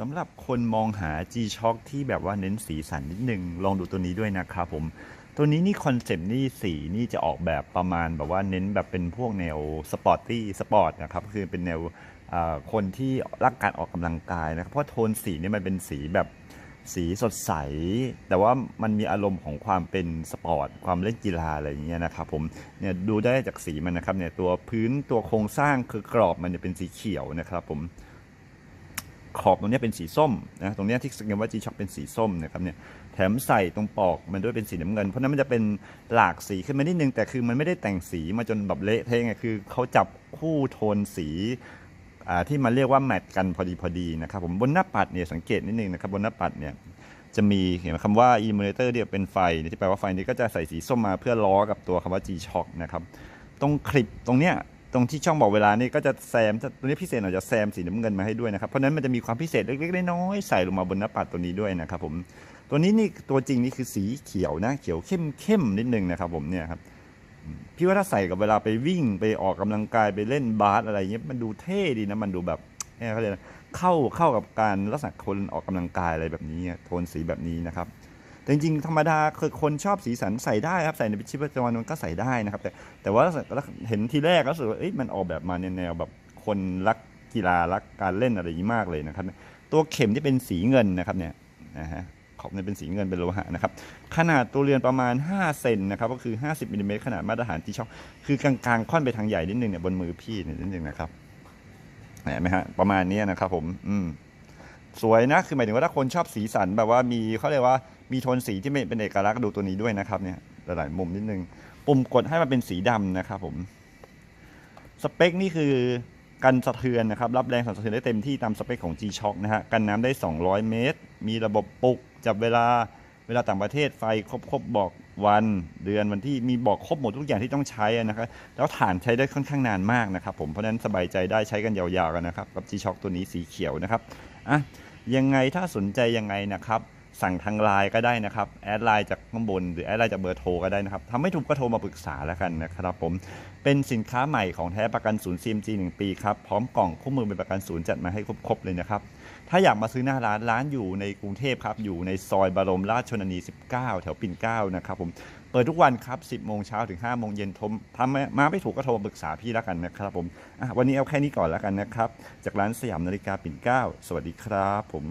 สำหรับคนมองหา G-Shock ที่แบบว่าเน้นสีสันนิดนึง ลองดูตัวนี้ด้วยนะครับผม ตัวนี้นี่คอนเซปต์นี่สีนี่จะออกแบบประมาณแบบว่าเน้นแบบเป็นพวกแนวสปอร์ตตี้สปอร์ตนะครับคือเป็นแนวคนที่รักการออกกำลังกายนะครับเพราะโทนสีนี่มันเป็นสีแบบสีสดใส แต่ว่ามันมีอารมณ์ของความเป็นสปอร์ต ความเล่นกีฬาอะไรอย่างเงี้ยนะครับผมเนี่ยดูได้จากสีมันนะครับเนี่ยตัวพื้นตัวโครงสร้างคือกรอบมันเนี่ยเป็นสีเขียวนะครับผม ขอบตรงนี้เป็นสีส้มนะตรงนี้ที่สังเกตว่า G Shock เป็นสีส้มนะครับเนี่ยแถมใส่ตรงปอกมันด้วยเป็นสีน้ำเงิน เพราะนั้นมันจะเป็นหลากสีขึ้นมานิดนึงแต่คือมันไม่ได้แต่งสีมาจนแบบเละเทะไงคือเขาจับคู่โทนสีที่มันเรียกว่าแมทกันพอดีพอดีนะครับผมบนหน้าปัดเนี่ยสังเกตนิดนึงนะครับบนหน้าปัดเนี่ยจะมีเห็นคำว่า emulator เนี่ยเป็นไฟที่แปลว่าไฟนี้ก็จะใส่สีส้มมาเพื่อล้อกับตัวคำว่า G Shock นะครับตรงคลิปตรงเนี้ย ตรงที่ช่องบอกเวลานี่ก็จะแซมตัวนี้พิเศษหน่อยจะแซมสีน้ำเงินมาให้ด้วยนะครับ เพราะนั้นมันจะมีความพิเศษเล็กๆน้อยๆใส่ลงมาบนหน้าปัดตัวนี้ด้วยนะครับผมตัวนี้นี่ตัวจริงนี่คือสีเขียวนะ เขียวเข้มเข้มนิดนึงนะครับผมเนี่ยครับพี่ว่าถ้าใส่กับเวลาไปวิ่งไปออกกำลังกายไปเล่นบาสอะไรเงี้ยมันดูเท่ดีนะมันดูแบบเขาเรียกอะไรเข้าเข้ากับการลักษณะคนออกกำลังกายอะไรแบบนี้โทนสีแบบนี้นะครับ แต่จริงๆธรรมดาคือคนชอบสีสันใส่ได้ครับใส่ในชีวิตประจำวันมันก็ใส่ได้นะครับ แต่แต่ว่าเห็นทีแรกก็รู้สึกว่ามันออกแบบมาในแนวแบบคนรักกีฬารักการเล่นอะไรอย่างนี้มากเลยนะครับ ตัวเข็มที่เป็นสีเงินนะครับเนี่ยนะฮะขอบเนี่ยเป็นสีเงินเป็นโลหะนะครับ ขนาดตัวเรือนประมาณ 5 เซนนะครับ ก็คือ 50มิลลิเมตรขนาดมาตรฐานที่ช่อง คือกลางๆ ค่อนไปทางใหญ่นิดนึงเนี่ยบนมือพี่เนี่ยนิดนึงนะครับเห็นไหมฮะประมาณนี้นะครับผม อืมสวยนะ คือหมายถึงว่าถ้าคนชอบสีสันแบบว่ามีเขาเรียกว่า มีโทนสีที่ไม่เป็นเอกลักษณ์ดูตัวนี้ด้วยนะครับเนี่ยหลายๆมุมนิดนึง ปุ่มกดให้มันเป็นสีดำนะครับผมสเปคนี่คือกันสะเทือนนะครับ รับแรงสั่นสะเทือนได้เต็มที่ตามสเปคของ G-Shock นะฮะกันน้ำได้ 200 เมตร มีระบบปลุกจับเวลาเวลาต่างประเทศไฟครบครบบอกวันเดือนวันที่มีบอกครบหมดทุกอย่างที่ต้องใช้นะครับแล้วฐานใช้ได้ค่อนข้างนานมากนะครับผมเพราะฉะนั้นสบายใจได้ใช้กันยาวๆกันนะครับกับ G-Shock ตัวนี้สีเขียวนะครับอะยังไงถ้าสนใจยังไงนะครับ สั่งทางไลน์ก็ได้นะครับ แอดไลน์จากข้างบน หรือแอดไลน์จากเบอร์โทรก็ได้นะครับทำไม่ถูกก็โทรมาปรึกษาแล้วกันนะครับผม เป็นสินค้าใหม่ของแท้ประกันศูนย์ CMG 1 ปีครับ พร้อมกล่องคู่มือเป็นประกันศูนย์จัดมาให้ครบๆเลยนะครับ ถ้าอยากมาซื้อหน้าร้านร้านอยู่ในกรุงเทพครับ อยู่ในซอยบรมราชชนนี 19 แถวปิ่นเกล้านะครับผม เปิดทุกวันครับ 10 โมงเช้าถึง 5 โมงเย็นทมทำมาไม่ถูกก็โทรปรึกษาพี่แล้วกันนะครับผมวันนี้เอาแค่นี้ก่อนแล้วกันนะครับ จากร้านสยามนาฬิกาปิ่นเกล้า สวัสดีครับผม